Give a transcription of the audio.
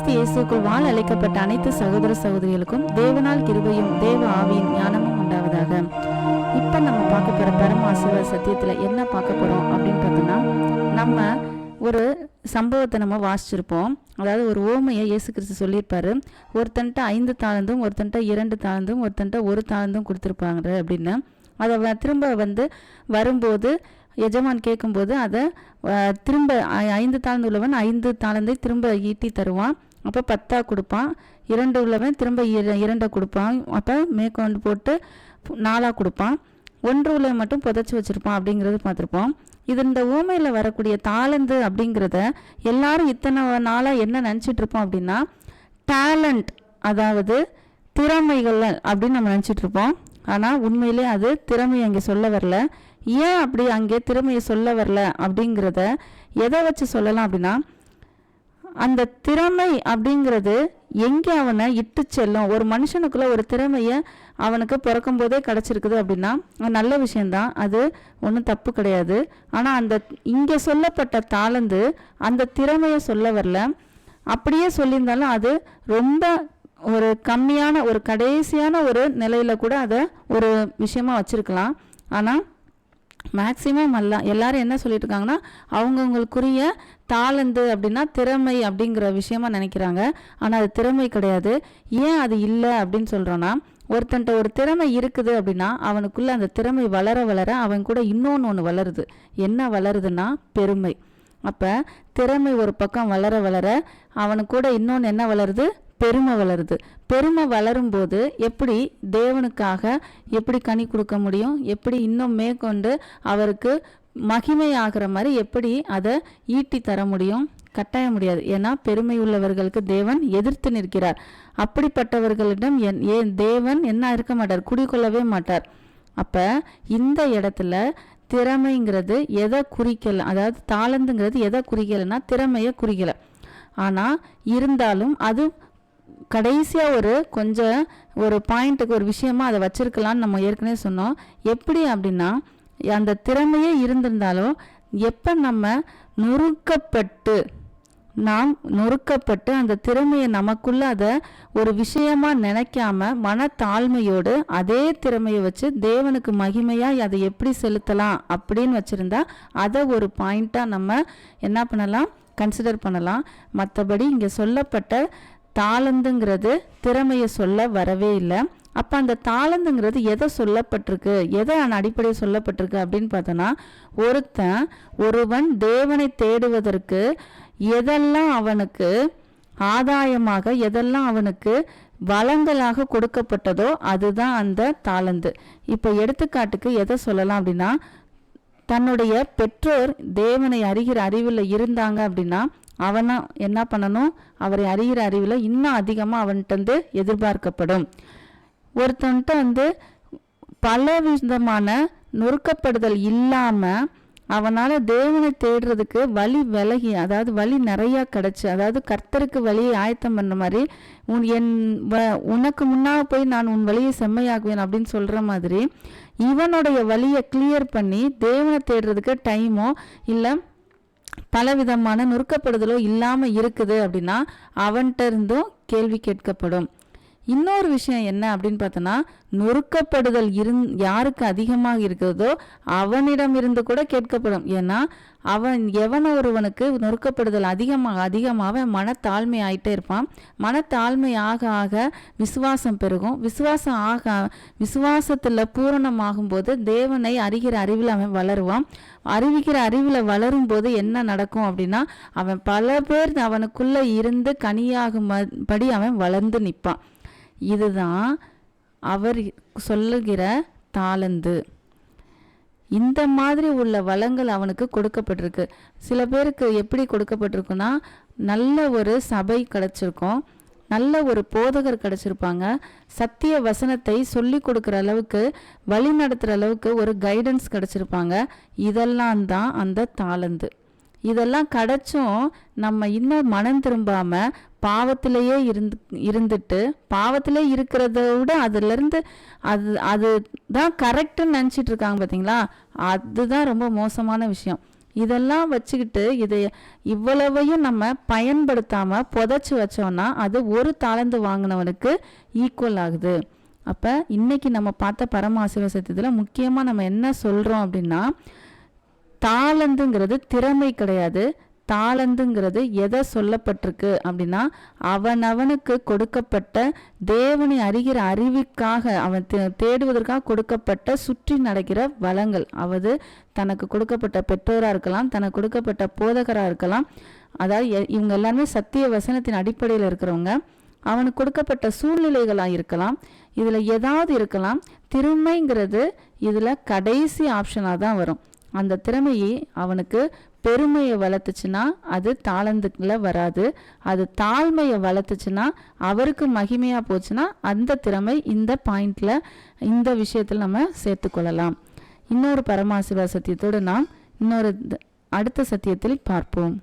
கிறிஸ்து இயேசுக்குள் வாழ் அழைக்கப்பட்ட அனைத்து சகோதர சகோதரிகளுக்கும் தேவனால் கிருபையும் தேவ ஆவியின் ஞானமும் உண்டாவதாக. இப்போ நம்ம பார்க்க போகிற பரமாசுவ சத்தியத்தில் என்ன பார்க்க போகிறோம் அப்படின்னு பார்த்தோம்னா நம்ம ஒரு சம்பவத்தை நம்ம வாசிச்சிருப்போம். அதாவது ஒரு ஓமையை இயேசு கிறிஸ்து சொல்லியிருப்பாரு. ஒருத்தன்ட்ட ஐந்து தாழ்ந்தும் ஒருத்தன்ட்ட இரண்டு தாழ்ந்தும் ஒருத்தன்ட்ட ஒரு தாழ்ந்தும் கொடுத்துருப்பாங்க அப்படின்னு. அதை வ- திரும்ப வந்து வரும்போது எஜமான் கேட்கும்போது அதை திரும்ப ஐந்து தாழ்ந்து உள்ளவன் ஐந்து தாளந்தை திரும்ப ஈட்டி தருவான். அப்போ பத்தா கொடுப்பான். இரண்டு உள்ளவன் திரும்ப இர இரண்டை கொடுப்பான். அப்போ மேற்கொண்டு போட்டு நாலாக கொடுப்பான். ஒன்று உள்ள மட்டும் புதைச்சி வச்சுருப்பான் அப்படிங்கிறது பார்த்துருப்போம். இது இந்த ஊமையில் வரக்கூடிய தாளந்து அப்படிங்கிறத எல்லாரும் இத்தனை நாளாக என்ன நினச்சிட்டு இருப்போம் அப்படின்னா டேலண்ட் அதாவது திறமைகள் அப்படின்னு நம்ம நினச்சிட்டு இருப்போம். ஆனால் உண்மையிலே அது திறமையை அங்கே சொல்ல வரல. ஏன் அப்படி அங்கே திறமையை சொல்ல வரல அப்படிங்கிறத எதை வச்சு சொல்லலாம் அப்படின்னா அந்த திறமை அப்படிங்கிறது எங்கே அவனை இட்டு செல்லும்? ஒரு மனுஷனுக்குள்ள ஒரு திறமையை அவனுக்கு பிறக்கும் போதே கிடச்சிருக்குது அப்படின்னா நல்ல விஷயந்தான் அது ஒன்றும் தப்பு கிடையாது. ஆனால் அந்த இங்கே சொல்லப்பட்ட தாளந்து அந்த திறமையை சொல்ல வரல. அப்படியே சொல்லியிருந்தாலும் அது ரொம்ப ஒரு கம்மியான ஒரு கடைசியான ஒரு நிலையில் கூட அதை ஒரு விஷயமா வச்சுருக்கலாம். ஆனால் மேக்சிமம் எல்லாம் எல்லாரும் என்ன சொல்லிட்டு இருக்காங்கன்னா அவங்கவுங்களுக்குரிய தாளந்து அப்படின்னா திறமை அப்படிங்கிற விஷயமா நினைக்கிறாங்க. ஆனால் அது திறமை கிடையாது. ஏன் அது இல்லை அப்படின்னு சொல்கிறோன்னா ஒருத்தன்ட்ட ஒரு திறமை இருக்குது அப்படின்னா அவனுக்குள்ளே அந்த திறமை வளர வளர அவன் கூட இன்னொன்று ஒன்று வளருது. என்ன வளருதுன்னா பெருமை. அப்போ திறமை ஒரு பக்கம் வளர வளர அவனுக்கு கூட இன்னொன்று என்ன வளருது? பெருமை வளருது. பெருமை வளரும்போது எப்படி தேவனுக்காக எப்படி கனி கொடுக்க முடியும்? எப்படி இன்னும் மேற்கொண்டு அவருக்கு மகிமை மாதிரி எப்படி அதை ஈட்டி தர முடியும்? கட்டாய முடியாது. ஏன்னா பெருமை உள்ளவர்களுக்கு தேவன் எதிர்த்து நிற்கிறார். அப்படிப்பட்டவர்களிடம் என் ஏன் தேவன் என்ன இருக்க மாட்டார்? குடிக்கொள்ளவே மாட்டார். அப்போ இந்த இடத்துல திறமைங்கிறது எதை குறிக்கல அதாவது தாளந்துங்கிறது எதை குறிக்கலைன்னா திறமையை குறிக்கலை. ஆனால் இருந்தாலும் அது கடைசியாக ஒரு கொஞ்சம் ஒரு பாயிண்ட்டுக்கு ஒரு விஷயமா அதை வச்சுருக்கலான்னு நம்ம ஏற்கனவே சொன்னோம். எப்படி அப்படின்னா அந்த திறமையே இருந்திருந்தாலும் எப்போ நம்ம நொறுக்கப்பட்டு நாம் நொறுக்கப்பட்டு அந்த திறமையை நமக்குள்ள அதை ஒரு விஷயமா நினைக்காம மனத்தாழ்மையோடு அதே திறமையை வச்சு தேவனுக்கு மகிமையாக அதை எப்படி செலுத்தலாம் அப்படின்னு வச்சுருந்தா அதை ஒரு பாயிண்ட்டாக நம்ம என்ன பண்ணலாம்? கன்சிடர் பண்ணலாம். மற்றபடி இங்கே சொல்லப்பட்ட தாளந்துங்கிறது திறமையை சொல்ல வரவே இல்லை. அப்போ அந்த தாளந்துங்கிறது எதை சொல்லப்பட்டிருக்கு? எதை அடிப்படையில் சொல்லப்பட்டிருக்கு அப்படின்னு பார்த்தோன்னா ஒருத்தன் ஒருவன் தேவனை தேடுவதற்கு எதெல்லாம் அவனுக்கு ஆதாயமாக எதெல்லாம் அவனுக்கு வளங்களாக கொடுக்கப்பட்டதோ அதுதான் அந்த தாளந்து. இப்போ எடுத்துக்காட்டுக்கு எதை சொல்லலாம் அப்படின்னா தன்னுடைய பெற்றோர் தேவனை அறிகிற அறிவில் இருந்தாங்க அப்படின்னா அவனா என்ன பண்ணணும்? அவரை அறிகிற அறிவில் இன்னும் அதிகமாக அவன்கிட்ட வந்து எதிர்பார்க்கப்படும். ஒருத்தன்ட்ட வந்து பல விதமான நொறுக்கப்படுதல் இல்லாமல் அவனால் தேவனை தேடுறதுக்கு வழி விலகி அதாவது வழி நிறையா கிடச்சி அதாவது கர்த்தருக்கு வழியை ஆயத்தம் பண்ண மாதிரி உன் என் வ- உனக்கு முன்னால் போய் நான் உன் வழியை செம்மையாக்குவேன் அப்படின்னு சொல்கிற மாதிரி இவனுடைய வழியை கிளியர் பண்ணி தேவனை தேடுறதுக்கு டைமோ இல்லை பலவிதமான நொறுக்கப்படுதலோ இல்லாமல் இருக்குது அப்படின்னா அவன்கிட்ட இருந்தும் கேள்வி கேட்கப்படும். இன்னொரு விஷயம் என்ன அப்படின்னு பார்த்தோன்னா நொறுக்கப்படுதல் இருந் யாருக்கு அதிகமாக இருக்கிறதோ அவனிடம் இருந்து கூட கேட்கப்படும். ஏன்னா அவன் எவன ஒருவனுக்கு நொறுக்கப்படுதல் அதிகமாக அதிகமாக மனத்தாழ்மை ஆகிட்டே இருப்பான். மனத்தாழ்மை ஆக ஆக விசுவாசம் பெருகும். விசுவாசம் ஆக விசுவாசத்தில் பூரணமாகும்போது தேவனை அறிகிற அறிவில் அவன் வளருவான். அறிவிக்கிற அறிவில் வளரும் போது என்ன நடக்கும் அப்படின்னா அவன் பல பேர் அவனுக்குள்ளே இருந்து கனியாகும் படி அவன் வளர்ந்து நிற்பான் இதுதான் அவர் சொல்லுகிற தாளந்து. இந்த மாதிரி உள்ள வளங்கள் அவனுக்கு கொடுக்கப்பட்டிருக்கு. சில பேருக்கு எப்படி கொடுக்கப்பட்டிருக்குன்னா நல்ல ஒரு சபை கிடச்சிருக்கும். நல்ல ஒரு போதகர் கிடச்சிருப்பாங்க. சத்திய வசனத்தை சொல்லி கொடுக்குற அளவுக்கு வழி நடத்துகிற அளவுக்கு ஒரு கைடன்ஸ் கிடச்சிருப்பாங்க. இதெல்லாம் தான் அந்த தாளந்து. இதெல்லாம் கிடைச்சும் நம்ம இன்னும் மனம் திரும்பாமல் பாவத்திலேயே இருந்து இருந்துட்டு பாவத்திலே இருக்கிறத விட அதுலேருந்து அது அது தான் கரெக்டுன்னு நினச்சிட்டு இருக்காங்க பார்த்தீங்களா அதுதான் ரொம்ப மோசமான விஷயம். இதெல்லாம் வச்சுக்கிட்டு இதை இவ்வளவையும் நம்ம பயன்படுத்தாமல் புதைச்சி வச்சோம்னா அது ஒரு தாளந்து வாங்கினவனுக்கு ஈக்குவல் ஆகுது. அப்போ இன்னைக்கு நம்ம பார்த்த பரமாசிவ சத்தியத்தில் முக்கியமாக நம்ம என்ன சொல்கிறோம் அப்படின்னா தாளந்துங்கிறது திறமை கிடையாது. தாளந்துங்கிறது எதை சொல்லப்பட்டிருக்கு அப்படின்னா அவனவனுக்கு கொடுக்கப்பட்ட தேவனை அறிகிற அறிவுக்காக அவன் தே- தேடுவதற்காக கொடுக்கப்பட்ட சுற்றி நடக்கிற வளங்கள். அவது தனக்கு கொடுக்கப்பட்ட பெற்றோராக இருக்கலாம் தனக்கு கொடுக்கப்பட்ட போதகராக இருக்கலாம் அதாவது எ- இவங்க எல்லாருமே சத்திய வசனத்தின் அடிப்படையில் இருக்கிறவங்க. அவனுக்கு கொடுக்கப்பட்ட சூழ்நிலைகளாக இருக்கலாம் இதில் ஏதாவது இருக்கலாம். திறமைங்கிறது இதில் கடைசி ஆப்ஷனாக தான் வரும். அந்த திறமையை அவனுக்கு பெருமையை வளர்த்துச்சுன்னா அது தாளந்துக்குள்ள வராது. அது தாழ்மையை வளர்த்துச்சுன்னா அவருக்கு மகிமையாக போச்சுன்னா அந்த திறமை இந்த பாயிண்டில் இந்த விஷயத்தில் நம்ம சேர்த்துக்கொள்ளலாம் இன்னொரு பரமாசிவ சத்தியத்தோடு நாம் இன்னொரு த- அடுத்த சத்தியத்தில் பார்ப்போம்.